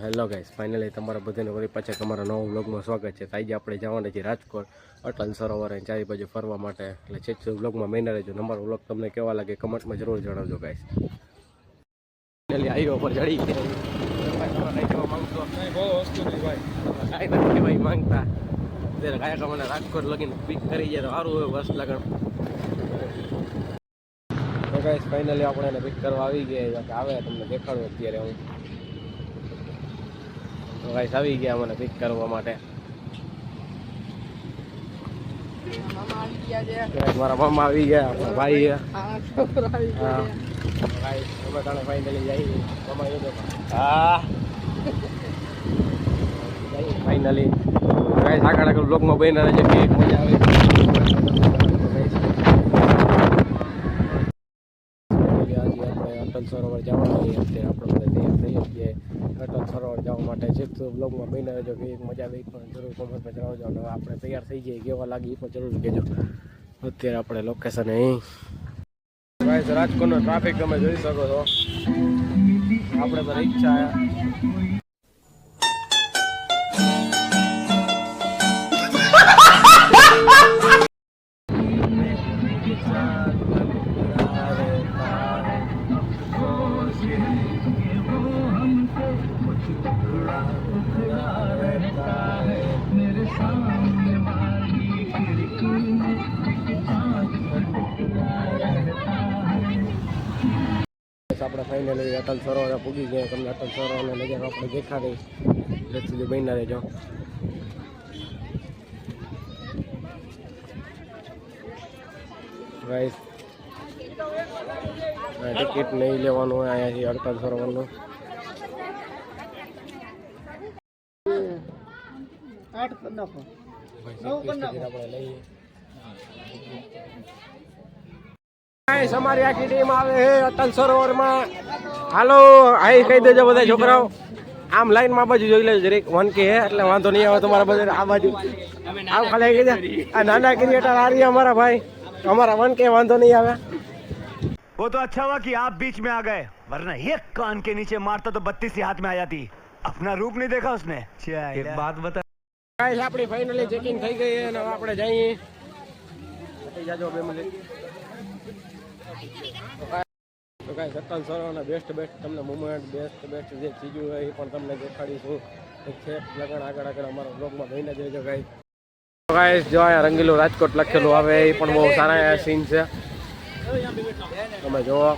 Hello guys finally તમારા બધાને વળી પાછા તમારા નવા વ્લોગમાં સ્વાગત છે. તાજે આપણે જવાના છીએ રાજકોટ અટલ સરોવર અને ચારે બાજુ ફરવા માટે. એટલે છે વ્લોગમાં મહિના રહેજો અમારો વ્લોગ તમને કેવા લાગે કમેન્ટમાં જરૂર જણાવજો ગાઈસ. ફાઇનલી હાઈવે પર ચડી ગયા. ભાઈ, માંગતા. ત્યારે કાંઈ મને રાજકોટ લગીને પિક કરી જાય તો સારું હોય વર્ષ લગન તો ગાઈસ ફાઇનલી આપણે એને પિક કરવા આવી ગયા આવે તમને દેખાડું અત્યારે હું. તો ગાઈસ આવી ગયા મને પિક કરવા માટે. મારા મામા આવી ગયા આપણા ભાઈ અમે ફાઇનલી ફાઇનલી ગાઈસ આગળ આગળ કે મજા આવે. અટલ સરોવર જવાનું અત્યારે આપણે બધા તૈયાર થઈ છીએ અટલ સરોવર જવા માટે છે તો બ્લોગમાં બની રહેજો કે મજા આવી પણ જરૂર કોમેન્ટમાં જણાવજો. અને આપણે તૈયાર થઈ જઈએ. કેવા લાગી પણ જરૂર કહેજો. અત્યારે આપણે લોકેશન અહીં. રાજકોટનો ટ્રાફિક તમે જોઈ શકો છો. આપણે તો રિક્ષા ફાઇનલી અટલ સરોવર પૂગી ગયા. તમને અટલ સરોવરનો નજારો આપણે દેખાડી એટલે સુધી બન્યા રહેજો. ગાઈસ ટિકિટ નહીં લેવાનું હોય અહીંયાથી અડતાલ સરોવરનું. આપણે લઈએ. અમારી આખી ટીમ આવે છે અટલ સરોવરમાં હાલો આઈ કહી દેજો બધા છોકરાઓ આમ લાઈન માં બાજુ જોઈ લેજો જરીક વન કે હે એટલે વાંધો નહીં આવે તમારા બધા આ બાજુ આમ ખાલી કહી દે આ નાના ક્રિએટર આ રહ્યા અમારા ભાઈ અમારા વન કે વાંધો નહીં આવે वो तो अच्छा हुआ कि आप बीच में आ गए वरना एक कान के नीचे मारता तो बत्तीस ही हाथ में आ जाती अपना रूप नहीं देखा उसने एक बात बता ગાઈસ આપણી ફાઇનલી ચેકિંગ થઈ ગઈ છે અને હવે આપણે જઈએ થઈ જાજો બે મિનિટ તો ગાઈસ અટલ સરોવરના બેસ્ટ બેસ્ટ તમને મુમેન્ટ બેસ્ટ બેસ્ટ જે ચીજો હોય એ પણ તમને દેખાડીશું. એક છે લગન આગળ આગળ અમારા બ્લોગમાં જઈને જઈજો ગાઈસ તો ગાઈસ જો અહીંયા રંગીલું રાજકોટ લખેલું આવે, એ પણ બહુ સારા સીન છે. તમે જુઓ,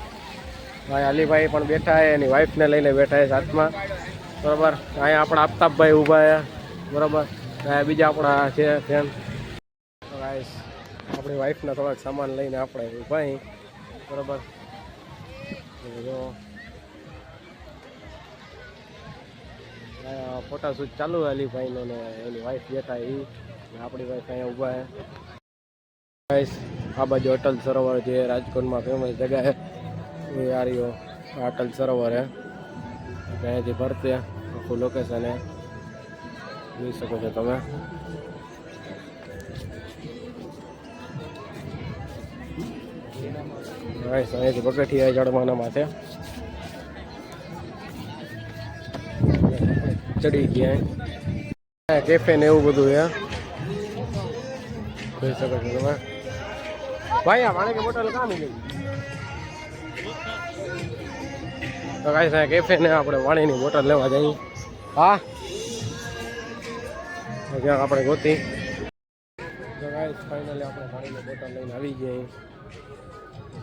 ભાઈ અલીભાઈ પણ બેઠા છે, એની વાઈફને લઈને બેઠા છે સાથમાં બરાબર? અહીંયા આપણા આફતાબભાઈ ઊભા છે. બરાબર? અહીંયા બીજા આપણા છે ફ્રેન્ડ આપણી વાઈફના થોડાક સામાન લઈને આપણે ઊભા અહીં બરાબર. ફોટાશૂટ ફોટા શૂટ ચાલુ અલી અલીભાઈનો ને એની વાઈફ બેઠા એ આપણી વાઈફ અહીંયા ઊભા છે ગાઈસ આ બાજુ અટલ સરોવર જે રાજકોટમાં ફેમસ જગ્યા છે એ આ અટલ સરોવર હે. અહીંયાથી ભરતે આખું લોકેશન હે. જોઈ શકો છો તમે. ગાઈસ અહીંયાથી પગથિયા ચડવાના માટે ચડી ગયા. કેફે ને એવું બધું હે જોઈ શકો છો તમે. ભાઈ, આ પાણી કે બોટલ કામ ગઈ? તો કાંઈ સાહેબ કેફે ને આપણે પાણીની બોટલ લેવા જઈએ. હા? ક્યાંક આપણે ગોતી. તો ફાઇનલી આપણે પાણીની બોટલ લઈને આવી ગયા.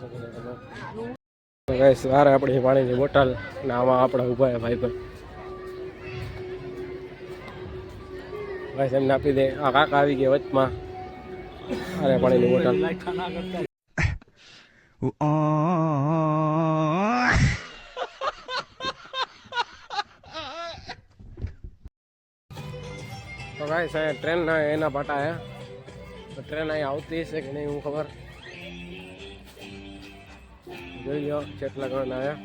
શકો છો આપણી પાણીની બોટલ ને આમાં આપણે ઊભા ભાઈ પર ગાઈસ એમને આપી દે. આ કાકા આવી ગયા વચમાં. અરે પાણીની બોટલ. તો ગાઈસ અહીંયા ટ્રેન એના પાટા હે ટ્રેન અહીંયા આવતી હશે કે નહીં, હું ખબર. જોઈ લો કેટલા ગણ આવ્યા.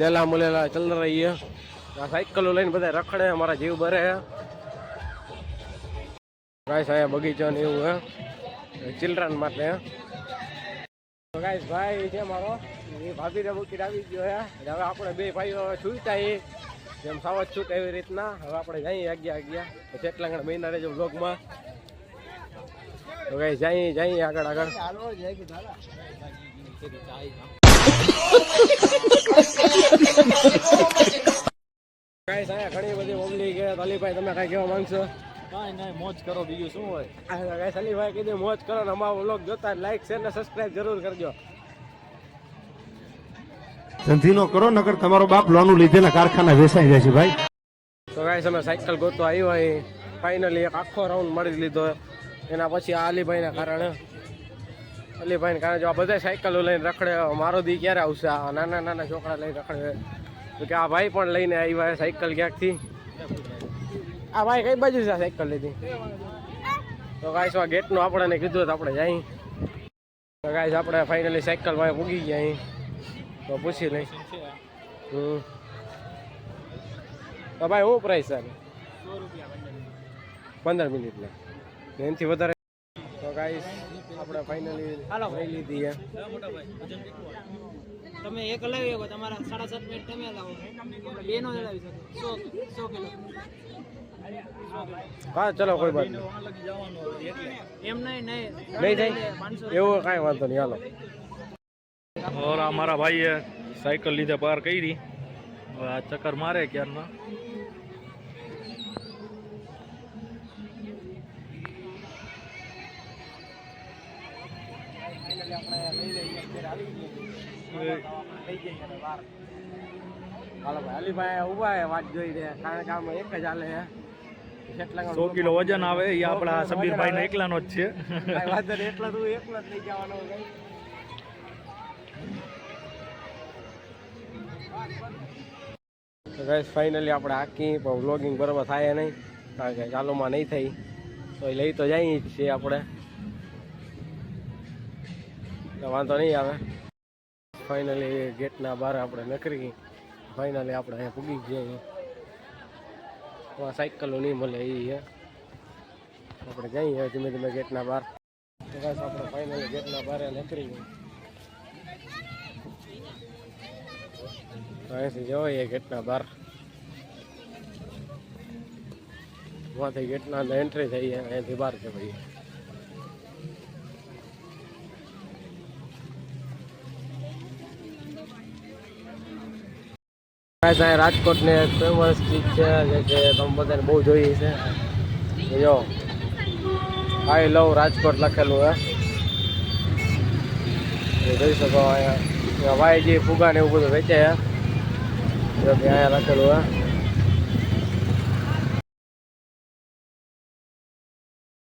લેલા મુલેલા ચલ રહી है આ સાયકલો લઈને બધા રખડે, અમારા જીવ ભરે ગાઈસ અહીંયા બગીચો ને એવું હે. ચિલ્ડ્રન માટે હે. ભાઈ છે મારો, એ ભાભીને મૂકીને આવી ગયો હે. હવે આપણે બે ભાઈઓ છૂટા એ જેમ સાવજ છૂટ એવી રીતના. હવે આપણે જઈએ આગળ અગિયાર જેટલા ઘણા મહિના રહેજો બ્લોગમાં તો કઈ જઈએ જઈએ આગળ આગળ. કઈ અહીંયા ઘણી બધી ઓમલી કે અલીભાઈ તમે કાંઈ કહેવા માંગશો? કાંઈ નહીં મોજ કરો બીજું શું હોય? અલીભાઈ કીધું મોજ કરો ને અમારો બ્લોગ જોતા લાઈક શેર ને સબસ્ક્રાઇબ જરૂર કરજો. ધંધીનો કરો નગર તમારો બાપ લોનું લીધેલા કારખાના વેચાઈ જાય છે ભાઈ. તો ગાઈસ, અમે સાયકલ ગોતો આવ્યો અહીં. ફાઇનલી એક આખો રાઉન્ડ મળી લીધો. એના પછી આ અલીભાઈના કારણે. અલીભાઈને કારણે જો આ બધા સાયકલો લઈને રખડે મારો દી ક્યારે આવશે? આ નાના નાના છોકરા લઈને રખડે. તો કે આ ભાઈ પણ લઈને આવ્યા સાયકલ ક્યાંકથી? આ ભાઈ કઈ બાજુ છે સાયકલ લીધી તો ગાઈસ, આ ગેટનું આપણને કીધું તો આપણે જઈ. તો ગાઈસ, આપણે ફાઇનલી સાયકલ ભાઈ પૂગી ગયા અહીં. તો પૂછી લઈ. હમ. તો ભાઈ હું પ્રાઇસ છે પંદર મિનિટના એનાથી વધારે તો ગાઈસ આપણે ફાઇનલી લઈ લીધી છે તમે એક હલાવી શકો તમારા સાડા સાત મિનિટ તમે હલાવો. બે નો હલાવી શકો. સો કિલો. હા ચલો કોઈ નહીં. એમ નહીં નહીં. નહીં થાય? એવું કાંઈ વાંધો નહીં હાલો. और हमारा भाई है साइकिल લીધે પાર કરી હવે આ ચક્કર મારે ક્યારના હાલો ભાઈ અલીભાઈ ઉભા હે વાત જોઈ રહ્યા કારણ કે આમાં એક જ હાલે હે કેટલા સો કિલો વજન આવે એ આપણા સબીરભાઈ ને એકલાનો જ છે કાંઈ વાંધો નહીં એટલો તું એકલો જ લઈ જવાનો તો ફાઇનલી આપણે આખી પણ વ્લોગિંગ બરાબર થાય નહીં. કારણ કે ચાલુમાં નહીં થઈ. તો એ લઈ તો જઈએ જ છીએ આપણે. વાંધો નહીં આવે. ફાઇનલી ગેટના બહાર આપણે નીકળી ફાઇનલી આપણે અહીંયા પૂગી જઈએ. સાયકલો નહીં મળે એ આપણે જઈએ ધીમે ધીમે ગેટના બહાર. આપણે ફાઇનલી ગેટના બહાર નીકળી ગઈ અહીંથી જવાય ગેટના બહાર ત્યાંથી ગેટના એન્ટ્રી થઈ અહીંયાથી બહાર જવાય ભાઈ અહીંયા રાજકોટની એક ફેમસ ચીજ છે જે કે તમે બધાને બહુ જોઈ છે એ જો આઈ લવ રાજકોટ લખેલું હે એ જોઈ શકો અહીંયા વાયજી ફુગા ને એવું બધું વેચે છે જો કે અહીંયા લખેલું હે